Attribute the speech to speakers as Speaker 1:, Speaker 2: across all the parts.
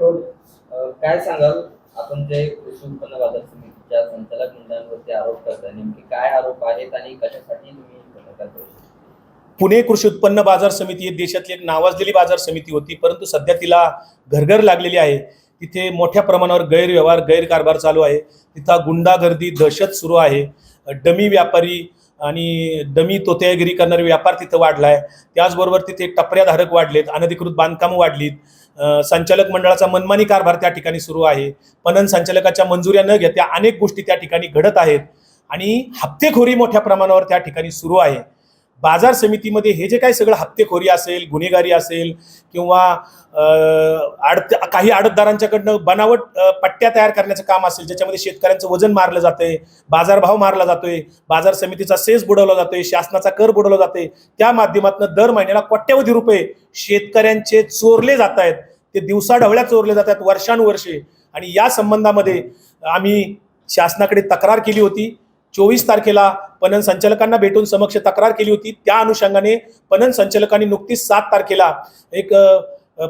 Speaker 1: काय सांगाल? आपण जे कृषी उत्पन्न बाजार समितीच्या संचालक मंडळांवरती आरोप करताय नेमके काय आरोप आहेत आणि कशासाठी तुम्ही
Speaker 2: पुणे कृषी उत्पन्न बाजार समिती ही देशातली एक नावाजलेली बाजार समिती होती परंतु सध्या तिला घरघर लागलेली आहे. तिथे मोठ्या प्रमाणावर गैरव्यवहार गैरकारभार चालू आहे. तिथं गुंडागर्दी दहशत सुरू आहे. डमी व्यापारी आणि डमी तोत्यागिरी करणारे व्यापार तिथं वाढला आहे त्याचबरोबर तिथे टपऱ्याधारक वाढलेत अनधिकृत बांधकामं वाढलीत. संचालक मंडळाचा मनमानी कारभार त्या ठिकाणी सुरू आहे. पणन संचालकाच्या मंजुऱ्या न घेत्या अनेक गोष्टी त्या ठिकाणी घडत आहेत. आणि हप्तेखोरी मोठ्या प्रमाणावर त्या ठिकाणी सुरू आहे. बाजार समितीमध्ये हे जे काही सगळं हप्तेखोरी असेल गुन्हेगारी असेल किंवा अं, आडत काही आडतदारांच्याकडनं बनावट पट्ट्या तयार करण्याचं काम असेल ज्याच्यामध्ये शेतकऱ्यांचं वजन मारलं जातंय बाजारभाव मारला जातोय बाजार समितीचा सेस बुडवला जातोय शासनाचा कर बुडवला जातोय त्या माध्यमातून दर महिन्याला कोट्यवधी रुपये शेतकऱ्यांचे चोरले जात आहेत ते दिवसाढवळ्या चोरले जात आहेत वर्षानुवर्षे. आणि या संबंधामध्ये आम्ही शासनाकडे तक्रार केली होती. चोवीस तारखेला पणन संचालकांना भेटून समक्ष तक्रार केली होती. त्या अनुषंगाने पणन संचालकांनी नुकतीच सात तारखेला एक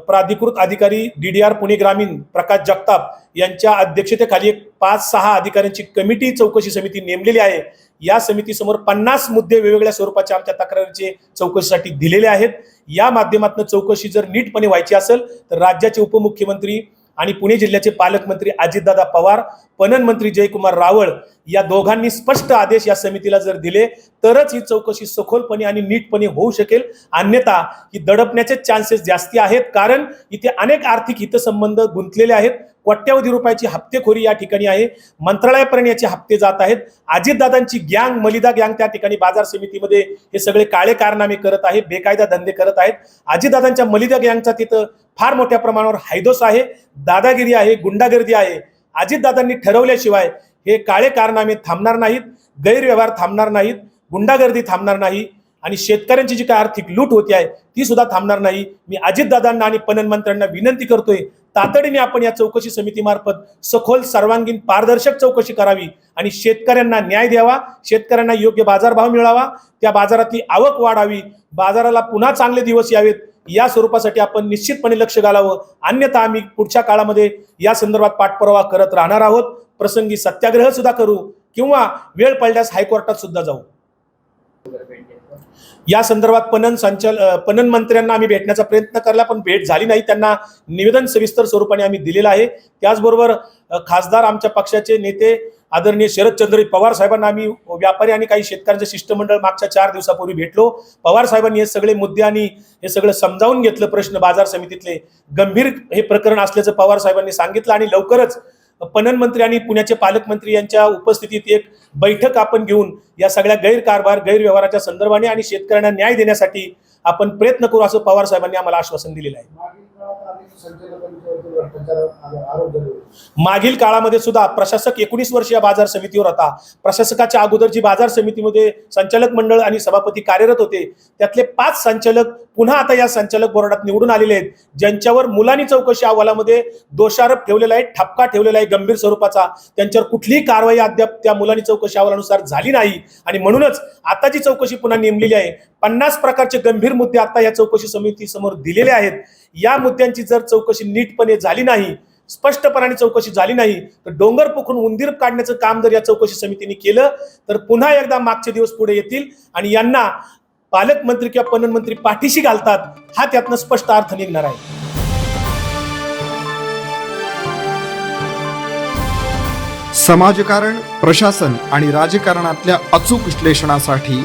Speaker 2: प्राधिकृत अधिकारी डी डी आर पुणे ग्रामीण प्रकाश जगताप यांच्या अध्यक्षतेखाली एक पाच सहा अधिकाऱ्यांची कमिटी चौकशी समिती नेमलेली आहे. या समितीसमोर पन्नास मुद्दे वेगवेगळ्या स्वरूपाच्या आमच्या तक्रारीचे चौकशीसाठी दिलेले आहेत. या माध्यमातून चौकशी जर नीटपणे व्हायची असेल तर राज्याचे उपमुख्यमंत्री आणि पुणे जिल्ह्याचे पालकमंत्री अजितदादा पवार पणन मंत्री जयकुमार रावळ या दोघांनी स्पष्ट आदेश या समितीला जर दिले तरच ही चौकशी सखोलपणे आणि नीटपणे होऊ शकेल. अन्यथा ही दडपण्याचे चान्सेस जास्ती आहेत कारण इथे अनेक आर्थिक हितसंबंध गुंतलेले आहेत. कोट्यवधी रुपयाची हप्तेखोरी या ठिकाणी आहे. मंत्रालयापर्यंत याचे हप्ते जात आहेत. अजितदादांची गँग मलिदा गँग त्या ठिकाणी बाजार समितीमध्ये हे सगळे काळे कारनामे करत आहे बेकायदा धंदे करत आहेत. अजितदादांच्या मलिदा गँगचा तिथं फार मोठ्या प्रमाणावर हायदोस आहे दादागिरी आहे गुंडागर्दी आहे. अजितदादांनी ठरवल्याशिवाय हे काळे कारनामे थांबणार नाहीत गैरव्यवहार थांबणार नाहीत गुंडागर्दी थांबणार नाही. आणि शेतकऱ्यांची जी काय आर्थिक लूट होती आहे ती सुद्धा थांबणार नाही. मी अजितदादांना आणि पणन मंत्र्यांना विनंती करतोय तातडीने आपण या चौकशी समितीमार्फत सखोल सर्वांगीण पारदर्शक चौकशी करावी आणि शेतकऱ्यांना न्याय द्यावा शेतकऱ्यांना योग्य बाजारभाव मिळावा त्या बाजारातली आवक वाढावी बाजाराला पुन्हा चांगले दिवस यावेत या स्वरूपासाठी आपण निश्चितपणे लक्ष घालावं. अन्यथा आम्ही पुढच्या काळामध्ये या संदर्भात पाठपुरावा करत राहणार आहोत. प्रसंगी सत्याग्रह सुद्धा करू किंवा वेळ पडल्यास हायकोर्टात सुद्धा जाऊ. या संदर्भात पणन संचाल पणन मंत्र्यांना आम्ही भेटण्याचा प्रयत्न केला पण भेट झाली नाही. त्यांना निवेदन सविस्तर स्वरूपाने आम्ही दिलेलं आहे. त्याचबरोबर खासदार आमच्या पक्षाचे नेते आदरणीय शरदचंद्र पवार साहेबांना आम्ही व्यापारी आणि काही शेतकऱ्यांचं शिष्टमंडळ मागच्या चार दिवसापूर्वी भेटलो. पवार साहेबांनी हे सगळे मुद्दे आणि हे सगळं समजावून घेतलं प्रश्न बाजार समितीतले गंभीर हे प्रकरण असल्याचं पवार साहेबांनी सांगितलं आणि लवकरच पणन मंत्री आणि पुण्याचे पालकमंत्री यांच्या उपस्थितीत एक बैठक आपण घेऊन या सगळ्या गैरकारभार गैरव्यवहाराच्या संदर्भाने आणि शेतकऱ्यांना न्याय देण्यासाठी आपण प्रयत्न करू असं पवार साहेबांनी आम्हाला आश्वासन दिलेलं आहे. मागील काळामध्ये सुद्धा प्रशासक एकोणीस वर्ष या बाजार समितीवर होता. प्रशासकाच्या अगोदर जी बाजार समितीमध्ये संचालक मंडळ आणि सभापती कार्यरत होते त्यातले पाच संचालक पुन्हा आता या संचालक बोर्डात निवडून आलेले आहेत ज्यांच्यावर मुलांनी चौकशी अहवालामध्ये दोषारोप ठेवलेला आहे ठपका ठेवलेला आहे गंभीर स्वरूपाचा. त्यांच्यावर कुठलीही कारवाई अद्याप त्या मुलांनी चौकशी अहवालानुसार झाली नाही. आणि म्हणूनच आता जी चौकशी पुन्हा नेमलेली आहे. पन्नास प्रकारचे गंभीर मुद्दे आता या चौकशी समिती समोर दिलेले आहेत. या मुद्द्यांची जर चौकशी नीटपणे झाली नाही स्पष्टपणाने चौकशी झाली नाही तर डोंगर पोखरून उंदीर काढण्याचं काम जर या चौकशी समितीने केलं तर पुन्हा एकदा मागचे दिवस पुढे येतील आणि यांना पालकमंत्री किंवा पणन मंत्री पाठीशी घालतात हा त्यातनं स्पष्ट अर्थ निघणार आहे.
Speaker 3: समाजकारण प्रशासन आणि राजकारणातल्या अचूक विश्लेषणासाठी